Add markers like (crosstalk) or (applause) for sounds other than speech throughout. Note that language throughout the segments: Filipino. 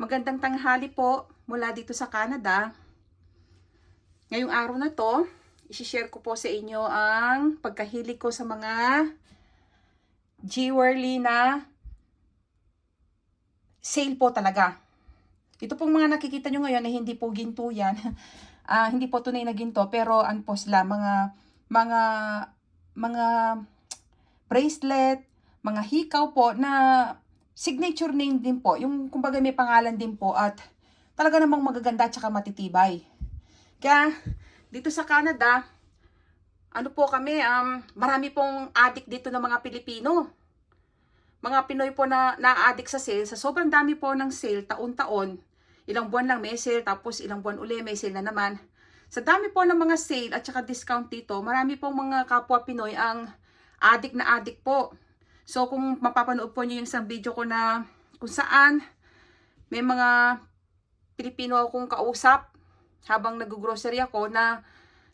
Magandang tanghali po mula dito sa Canada. Ngayong araw na to, isishare ko po sa inyo ang pagkahilig ko sa mga jewelry na sale po talaga. Ito pong mga nakikita nyo ngayon ay hindi po ginto yan. (laughs) Ah, hindi po tunay na ginto pero ano po sila mga mga mga bracelet, mga hikaw po na signature name din po. Yung kumbaga may pangalan din po at talaga namang magaganda at saka matitibay. Kaya dito sa Canada, ano po kami, um, marami pong addict dito ng mga Pilipino. Mga Pinoy po na na-addict sa sale. Sa sobrang dami po ng sale, taon-taon, ilang buwan lang may sale, tapos ilang buwan uli may sale na naman. Sa dami po ng mga sale at saka discount dito, marami pong mga kapwa Pinoy ang addict na addict po. So kung mapapanood po niyo yung isang video ko na kung saan may mga Pilipino akong kausap habang nag-grocery ako na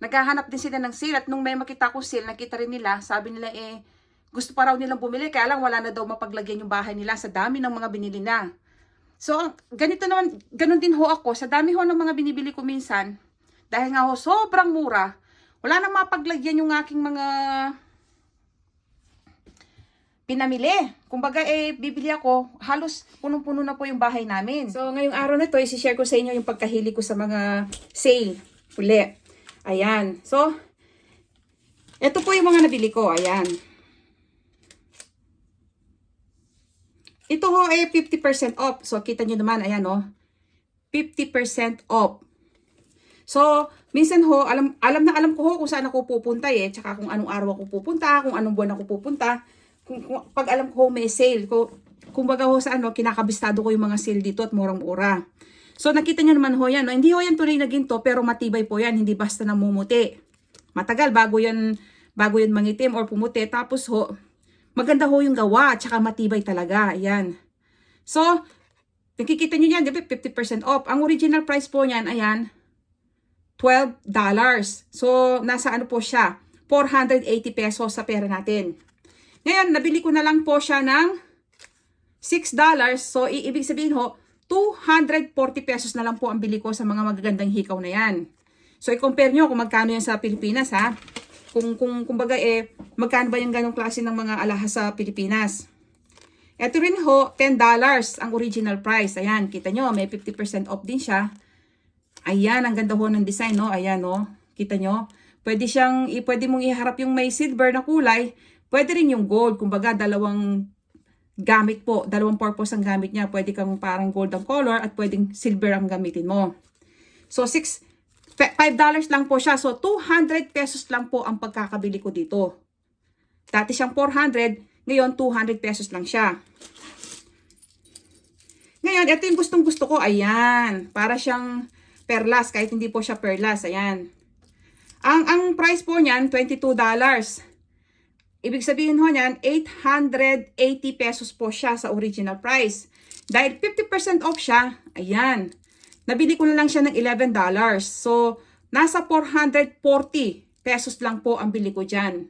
naghahanap din sila ng sale at nung may makita ko sale, nakita rin nila, sabi nila eh, gusto pa raw nilang bumili, kaya lang wala na daw mapaglagyan yung bahay nila sa dami ng mga binili na. So, ganito naman, ganun din ho ako, sa dami ho ng mga binibili ko minsan, dahil nga ho, sobrang mura, wala nang mapaglagyan yung aking mga pinamili. Kumbaga, eh, bibili ako, halos punong-puno na po yung bahay namin. So, ngayong araw na to, isi-share ko sa inyo yung pagkahili ko sa mga sale. Uli. Ayan. So, ito po yung mga nabili ko. Ayan. Ito ho ay 50% off. So, kita nyo naman, ayan oh. 50% off. So, minsan ho, alam, alam na alam ko ho kung saan ako pupunta eh. Tsaka kung anong araw ako pupunta, kung anong buwan ako pupunta. Kung, kung- pag alam ko may sale, ko, kumbaga ho sa ano, kinakabistado ko yung mga sale dito at murang-mura. So, nakita nyo naman ho yan. No? Hindi ho yan tunay na ginto, pero matibay po yan. Hindi basta namumuti. Matagal bago yan, bago yan mangitim or pumuti. Tapos ho, maganda ho yung gawa, tsaka matibay talaga. Ayan. So, nakikita nyo yan, di ba? 50% off. Ang original price po niyan, ayan, $12. So, nasa ano po siya? 480 pesos sa pera natin. Ngayon, nabili ko na lang po siya ng $6. So, ibig sabihin ho, 240 pesos na lang po ang bili ko sa mga magagandang hikaw na yan. So, i-compare nyo kung magkano yan sa Pilipinas, ha? Kung, kung, kumbaga, eh, magkano ba yung ganong klase ng mga alahas sa Pilipinas? Ito rin ho, $10 ang original price. Ayan, kita nyo, may 50% off din siya. Ayan, ang ganda ho ng design, no? Ayan, no? Kita nyo? Pwede siyang, pwede mong iharap yung may silver na kulay. Pwede rin yung gold. Kumbaga, dalawang gamit po. Dalawang purpose ang gamit niya. Pwede kang parang gold ang color at pwedeng silver ang gamitin mo. So, six, pe- $5 lang po siya. So, 200 pesos lang po ang pagkakabili ko dito. Dati siyang 400, ngayon 200 pesos lang siya. Ngayon, ito yung gustong gusto ko. Ayan. Para siyang perlas, kahit hindi po siya perlas. Ayan. Ang, ang price po niyan, $22. Ibig sabihin ho niyan, 880 pesos po siya sa original price. Dahil 50% off siya, ayan. Nabili ko na lang siya ng $11. So, nasa 440 pesos lang po ang bili ko dyan.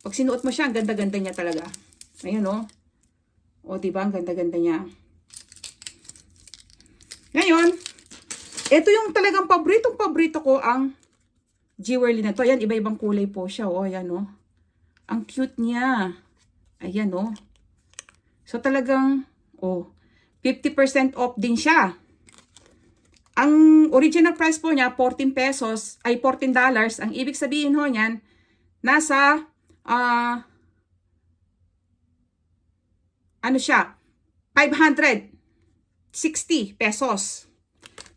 Pag sinuot mo siya, ang ganda-ganda niya talaga. Ayan o. O, diba? Ang ganda-ganda niya. Ngayon, ito yung talagang paboritong-paborito ko ang jewelry na to. Ayan, iba-ibang kulay po siya. O, ayan o. Ang cute niya. Ayan o. So, talagang, oh, 50% off din siya. Ang original price po niya, 14 pesos, ay 14 dollars. Ang ibig sabihin ho niyan, nasa, ah, ano siya, 560 pesos.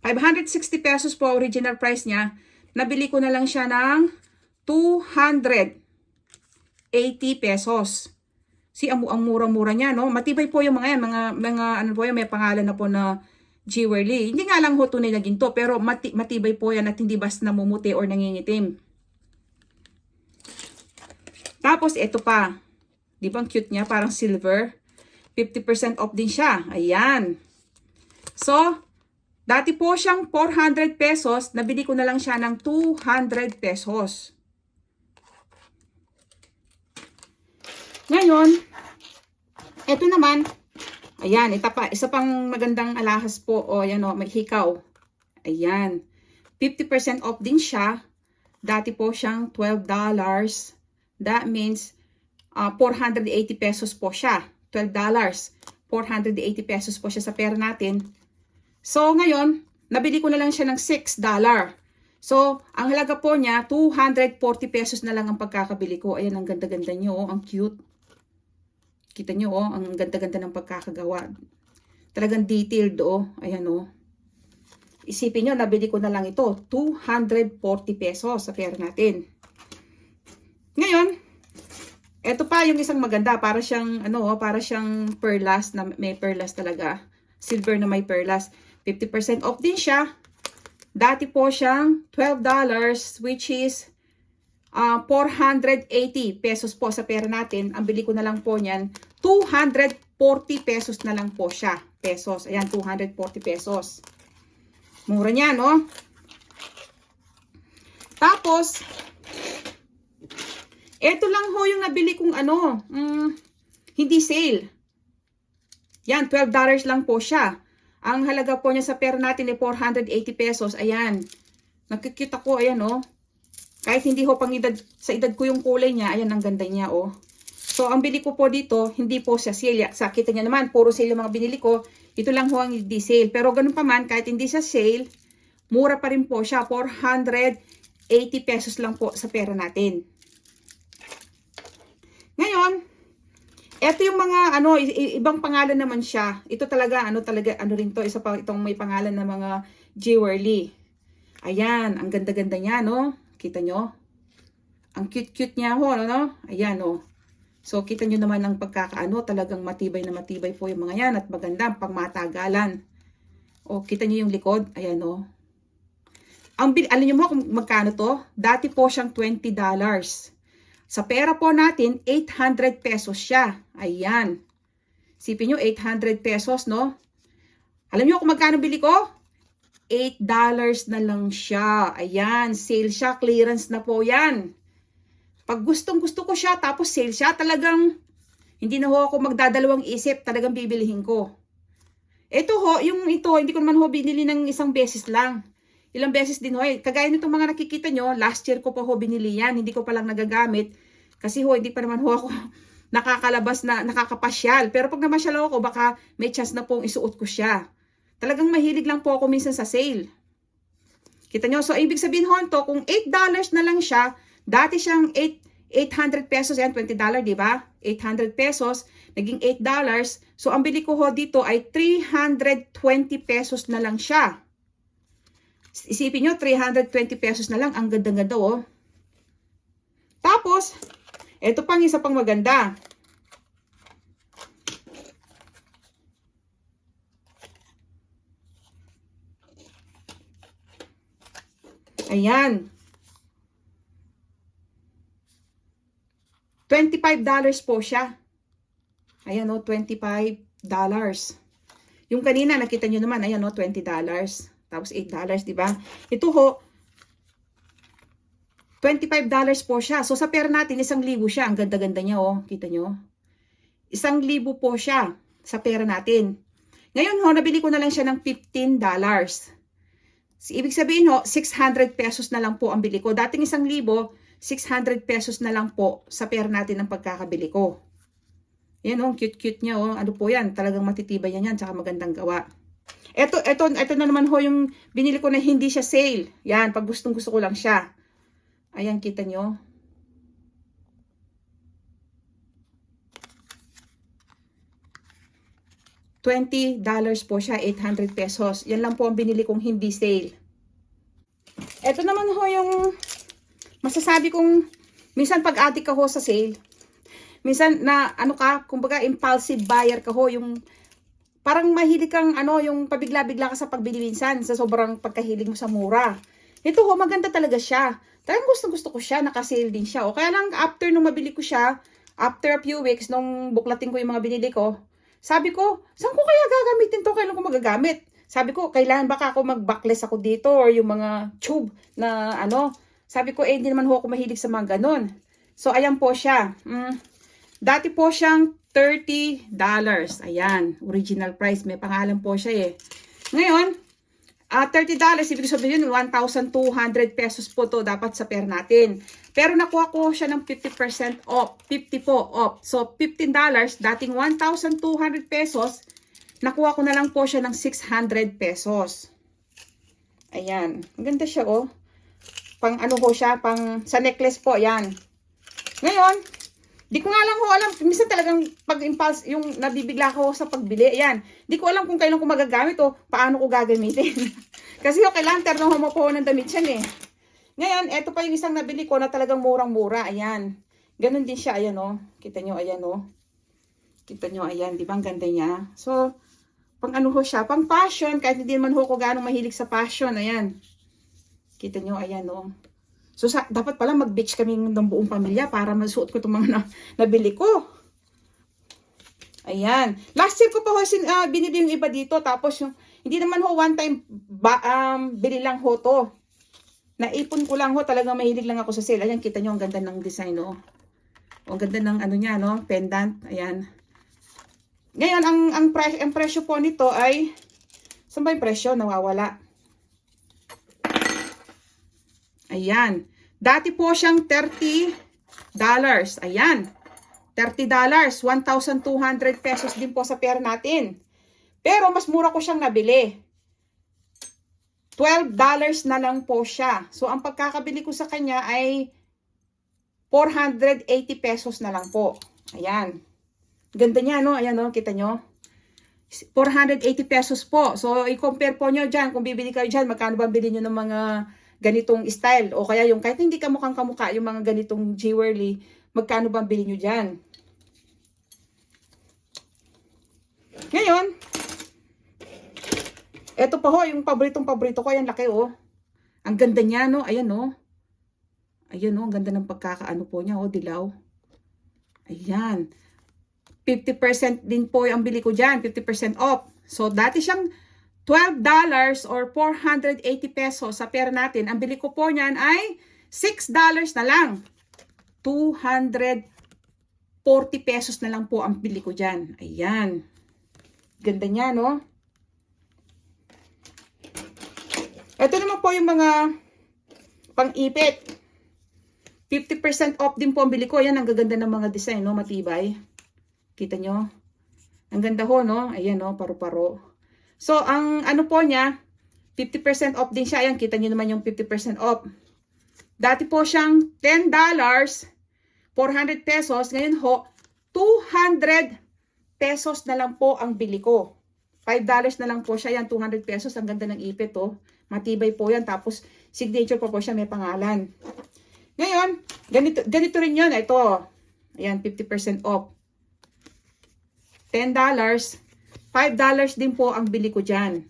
560 pesos po original price niya. Nabili ko na lang siya ng 280 pesos. Si ang, ang mura-mura niya, no? Matibay po yung mga yan, mga, mga ano po yan, may pangalan na po na jewelry. Hindi nga lang ho tunay na ginto, pero mati, matibay po yan at hindi basta namumuti or nangingitim. Tapos, ito pa. Di ba ang cute niya? Parang silver. 50% off din siya. Ayan. So, dati po siyang 400 pesos. Nabili ko na lang siya ng 200 pesos. Ngayon, ito naman, Ayan, ita pa, isa pang magandang alahas po. O, yan o, may hikaw. Ayan. 50% off din siya. Dati po siyang $12. That means uh, 480 pesos po siya. $12. 480 pesos po siya sa pera natin. So, ngayon, nabili ko na lang siya ng $6. So, ang halaga po niya, 240 pesos na lang ang pagkakabili ko. Ayan, ang ganda-ganda niyo, oh, ang cute. Kita niyo, oh, ang ganda-ganda ng pagkakagawa. Talagang detailed, oh. Ayan, oh. Isipin niyo, nabili ko na lang ito, 240 pesos sa pera natin. Ngayon, eto pa yung isang maganda, para siyang, ano, oh, para siyang perlas, na may perlas talaga. Silver na may perlas. 50% off din siya. Dati po siyang $12 which is uh, 480 pesos po sa pera natin. Ang bili ko na lang po niyan, 240 pesos na lang po siya. Pesos. Ayan, 240 pesos. Mura niya, no? Tapos, eto lang ho yung nabili kong ano, mm, hindi sale. Yan, $12 lang po siya. Ang halaga po niya sa pera natin ay 480 pesos. Ayan. Nakikita ko, ayan oh. Kahit hindi ho pang edad, sa edad ko yung kulay niya, ayan ang ganda niya oh. So, ang bili ko po dito, hindi po siya sale. Sa kita niya naman, puro sale mga binili ko. Ito lang ho ang hindi sale. Pero ganun pa man, kahit hindi siya sale, mura pa rin po siya. 480 pesos lang po sa pera natin. Ngayon, ito yung mga ano, ibang pangalan naman siya. Ito talaga, ano talaga, ano rin to, isa pa itong may pangalan ng mga jewelry. Ayan, ang ganda-ganda niya, no? Kita nyo? Ang cute-cute niya ho, ano, no? Ayan, no? So, kita nyo naman ang pagkakaano, talagang matibay na matibay po yung mga yan at maganda, pang matagalan. O, kita nyo yung likod? Ayan, no? Ang, bil- alam nyo mo kung magkano to? Dati po siyang $20. Sa pera po natin, 800 pesos siya. Ayan. Sipin nyo, 800 pesos, no? Alam nyo kung magkano bili ko? 8 dollars na lang siya. Ayan, sale siya, clearance na po yan. Pag gustong gusto ko siya, tapos sale siya, talagang hindi na ho ako magdadalawang isip, talagang bibilihin ko. Ito ho, yung ito, hindi ko naman ho binili ng isang beses lang. Ilang beses din ho, eh. kagaya nitong mga nakikita nyo, last year ko pa ho binili yan, hindi ko pa lang nagagamit. Kasi ho, hindi pa naman ho ako (laughs) nakakalabas na nakakapasyal. Pero pag namasyal ako, baka may chance na pong isuot ko siya. Talagang mahilig lang po ako minsan sa sale. Kita nyo? So, ibig sabihin ho to, kung $8 na lang siya, dati siyang 8, 800 pesos, yan, $20, di ba? 800 pesos, naging $8. So, ang bili ko ho dito ay 320 pesos na lang siya. Isipin nyo, 320 pesos na lang. Ang ganda-ganda, oh. Tapos, eto pang isa pang maganda. Ayan. $25 po siya. Ayan o, $25. Yung kanina, nakita nyo naman, ayan o, $20. Tapos $8, di ba? Ito ho, $25 po siya. So, sa pera natin, isang libo siya. Ang ganda-ganda niya, oh. Kita nyo? Isang libo po siya sa pera natin. Ngayon, ho, nabili ko na lang siya ng $15. Ibig sabihin, ho, 600 pesos na lang po ang bili ko. Dating isang libo, 600 pesos na lang po sa pera natin ang pagkakabili ko. Yan, oh, cute-cute niya, oh. Ano po yan? Talagang matitibay yan yan, tsaka magandang gawa. Ito, ito, ito na naman ho yung binili ko na hindi siya sale. Yan, pag gustong gusto ko lang siya. Ayan, kita nyo. $20 po siya, 800 pesos. Yan lang po ang binili kong hindi sale. Ito naman ho yung masasabi kong minsan pag adik ka ho sa sale, minsan na ano ka, kumbaga impulsive buyer ka ho, yung parang mahilig kang ano, yung pabigla-bigla ka sa pagbili minsan sa sobrang pagkahilig mo sa mura. Ito ho, maganda talaga siya. Talagang gusto gusto ko siya, naka-sale din siya. O kaya lang after nung mabili ko siya, after a few weeks, nung buklatin ko yung mga binili ko, sabi ko, saan ko kaya gagamitin to? Kailan ko magagamit? Sabi ko, kailangan baka ako mag-backless ako dito or yung mga tube na ano. Sabi ko, eh, hindi naman ho ako mahilig sa mga ganon. So, ayan po siya. Mm, dati po siyang $30. Ayan, original price. May pangalan po siya eh. Ngayon, ah $30, ibig sabihin 1,200 pesos po to dapat sa pair natin. Pero nakuha ko siya ng 50% off. 50 po off. So, $15, dating 1,200 pesos, nakuha ko na lang po siya ng 600 pesos. Ayan. Ang ganda siya, oh. Pang ano ho siya, pang sa necklace po, yan. Ngayon, di ko nga lang ho alam, minsan talagang pag-impulse, yung nabibigla ko sa pagbili, ayan. Di ko alam kung kailan ko magagamit o paano ko gagamitin. (laughs) Kasi ho, kailangan terno mo po ng damit yan eh. Ngayon, eto pa yung isang nabili ko na talagang murang-mura, ayan. Ganon din siya, ayan o. Kita nyo, ayan o. Kita nyo, ayan, di ba ang ganda niya? So, pang ano ho siya, pang fashion, kahit hindi naman ho ko gano'ng mahilig sa fashion, ayan. Kita nyo, ayan o. So, sa, dapat pala mag-beach kami ng buong pamilya para masuot ko itong mga na, nabili ko. Ayan. Last year ko pa ho sin, ah, binili yung iba dito. Tapos yung, hindi naman ho one time ba, um, bili lang ho to. Naipon ko lang ho. Talagang mahilig lang ako sa sale. Ayan, kita nyo ang ganda ng design oh. Ang ganda ng ano niya, no? Pendant. Ayan. Ngayon, ang, ang, pre, ang presyo po nito ay, saan ba yung presyo? Nawawala. Ayan. Dati po siyang $30. Ayan. $30. 1,200 pesos din po sa pera natin. Pero mas mura ko siyang nabili. $12 na lang po siya. So, ang pagkakabili ko sa kanya ay 480 pesos na lang po. Ayan. Ganda niya, no? Ayan, no? Kita nyo? 480 pesos po. So, i-compare po nyo dyan. Kung bibili kayo dyan, magkano ba bili nyo ng mga ganitong style? O kaya yung kahit hindi kamukhang kamukha, yung mga ganitong jewelry, magkano ba bili nyo dyan? Ngayon, eto pa ho, yung paboritong paborito ko, ayan laki oh. Ang ganda niya, no? Ayan, no? Ayan, no? Ang ganda ng pagkakaano po niya, oh, dilaw. Ayan. 50% din po ang bili ko dyan. 50% off. So, dati siyang $12 or 480 pesos sa pera natin. Ang bili ko po niyan ay $6 na lang. 240 pesos na lang po ang bili ko dyan. Ayan. Ganda niya, no? Ito naman po yung mga pang-ipit. 50% off din po ang bili ko. Ayan, ang gaganda ng mga design, no? Matibay. Kita nyo? Ang ganda ho, no? Ayan, no? Paro-paro. So, ang ano po niya, 50% off din siya. Ayan, kita nyo naman yung 50% off. Dati po siyang $10, 400 pesos. Ngayon ho, 200 pesos na lang po ang bili ko. $5 na lang po siya. Yan, 200 pesos. Ang ganda ng ipit, oh. Matibay po yan. Tapos, signature po po siya. May pangalan. Ngayon, ganito, ganito rin yun. Ito. Ayan, 50% off. $10, $5 din po ang bili ko dyan.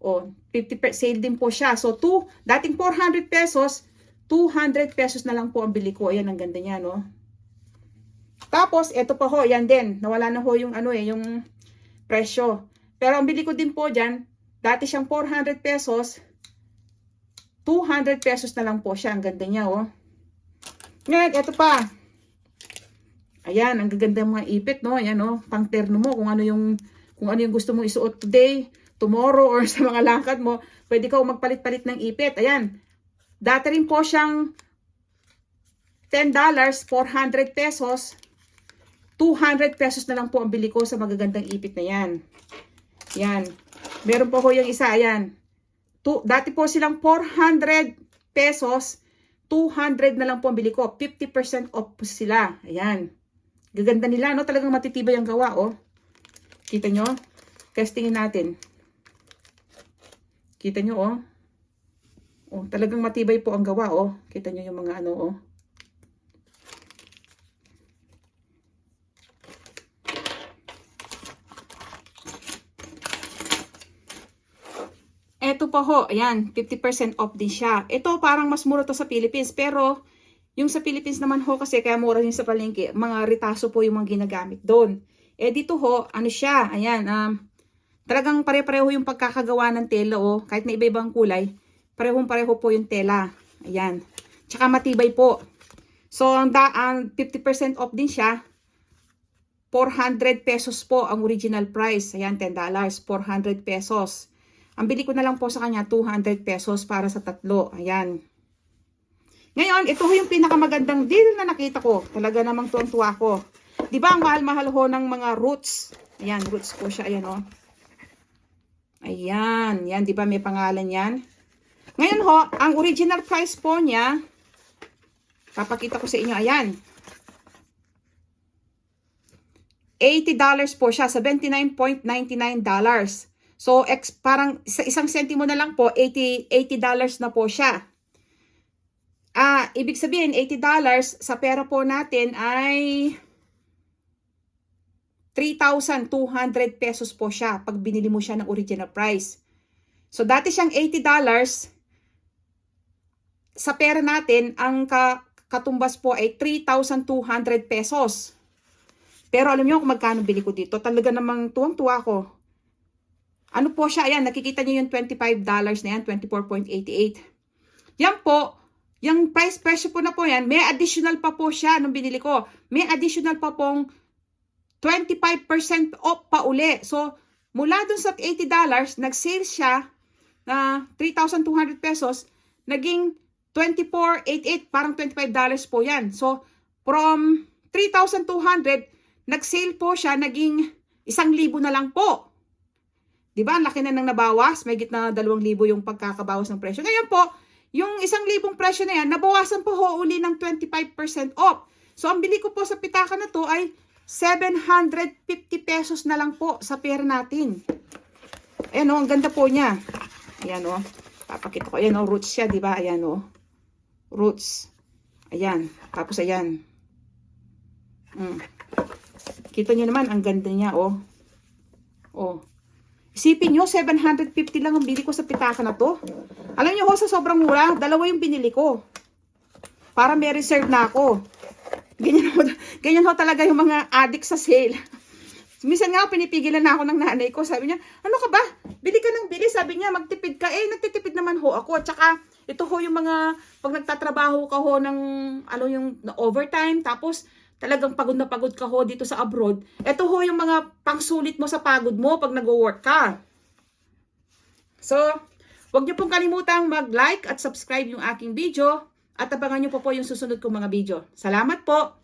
O, 50% sale din po siya. So, two, dating 400 pesos, 200 pesos na lang po ang bili ko. Ayan, ang ganda niya, no? Tapos, eto pa ho, yan din. Nawala na ho yung ano eh, yung presyo. Pero ang bili ko din po dyan, dati siyang 400 pesos, 200 pesos na lang po siya. Ang ganda niya, oh. Ngayon, eto pa. Ayan, ang gaganda ng mga ipit, no? Ayan, oh. Pang terno mo, kung ano yung, kung ano yung gusto mong isuot today, tomorrow, or sa mga lakad mo, pwede ka magpalit-palit ng ipit. Ayan. Dati rin po siyang $10, 400 pesos, 200 pesos na lang po ang bili ko sa magagandang ipit na yan. Yan. Meron po ko yung isa, ayan. Tu dati po silang 400 pesos, 200 na lang po ang bili ko. 50% off po sila. Ayan. Gaganda nila, no? Talagang matitibay ang gawa, oh. Kita nyo? Testingin natin. Kita nyo, oh. Oh, talagang matibay po ang gawa, oh. Kita nyo yung mga ano, oh. Eto pa ho, ayan, 50% off din siya. Ito parang mas mura to sa Philippines, pero yung sa Philippines naman ho kasi kaya mura din sa palengke, mga ritaso po yung mga ginagamit doon. Eh dito ho, ano siya, ayan, um, talagang pare-pareho yung pagkakagawa ng tela oh, kahit na iba-ibang kulay, parehong pareho po yung tela. Ayan. Tsaka matibay po. So, ang, da, ang 50% off din siya. 400 pesos po ang original price. Ayan, $10. 400 pesos. Ang bili ko na lang po sa kanya, 200 pesos para sa tatlo. Ayan. Ngayon, ito ho yung pinakamagandang deal na nakita ko. Talaga namang tuwang-tuwa ko. Di ba ang mahal-mahal ho ng mga roots? Ayan, roots po siya. Ayan, oh. Ayan. Yan, di ba may pangalan yan? Ngayon ho, ang original price po niya, papakita ko sa inyo, ayan. $80 po siya, $79.99. So, ex, parang sa isang sentimo na lang po, 80, $80 na po siya. Ah, ibig sabihin, $80 sa pera po natin ay 3,200 pesos po siya pag binili mo siya ng original price. So, dati siyang $80, sa pera natin, ang ka, katumbas po ay 3,200 pesos. Pero alam niyo kung magkano bili ko dito? Talaga namang tuwang-tuwa ko. Ano po siya? Ayan, nakikita niyo yung $25 na yan, 24.88. Yan po, yung price presyo po na po yan, may additional pa po siya nung binili ko. May additional pa pong 25% off pa uli. So, mula dun sa $80, nag-sale siya na 3,200 pesos, naging 24.88, parang $25 po yan. So, from 3,200, nag-sale po siya, naging isang libo na lang po. Di ba? Ang laki na nang nabawas. May gitna dalawang libo yung pagkakabawas ng presyo. Ngayon po, yung isang libong presyo na yan, nabawasan po ho uli ng 25% off. So, ang bili ko po sa pitaka na to ay 750 pesos na lang po sa pera natin. Ayan o, ang ganda po niya. Ayan o. Papakita ko. Ayan o, roots siya, di ba? Ayan o. Roots. Ayan. Tapos ayan. Mm. Kita niyo naman, ang ganda niya, oh. Oh. Isipin niyo, 750 lang ang bili ko sa pitaka na to. Alam niyo ho, sa sobrang mura, dalawa yung binili ko. Para may reserve na ako. Ganyan ho, (laughs) ganyan ho talaga yung mga addict sa sale. (laughs) Minsan nga, pinipigilan na ako ng nanay ko. Sabi niya, ano ka ba? Bili ka ng bili. Sabi niya, magtipid ka. Eh, nagtitipid naman ho ako. Tsaka, ito ho yung mga, pag nagtatrabaho ka ho ng, ano yung, overtime. Tapos, talagang pagod na pagod ka ho dito sa abroad. Ito ho yung mga pangsulit mo sa pagod mo pag nag-work ka. So, huwag niyo pong kalimutang mag-like at subscribe yung aking video. At abangan niyo po po yung susunod kong mga video. Salamat po!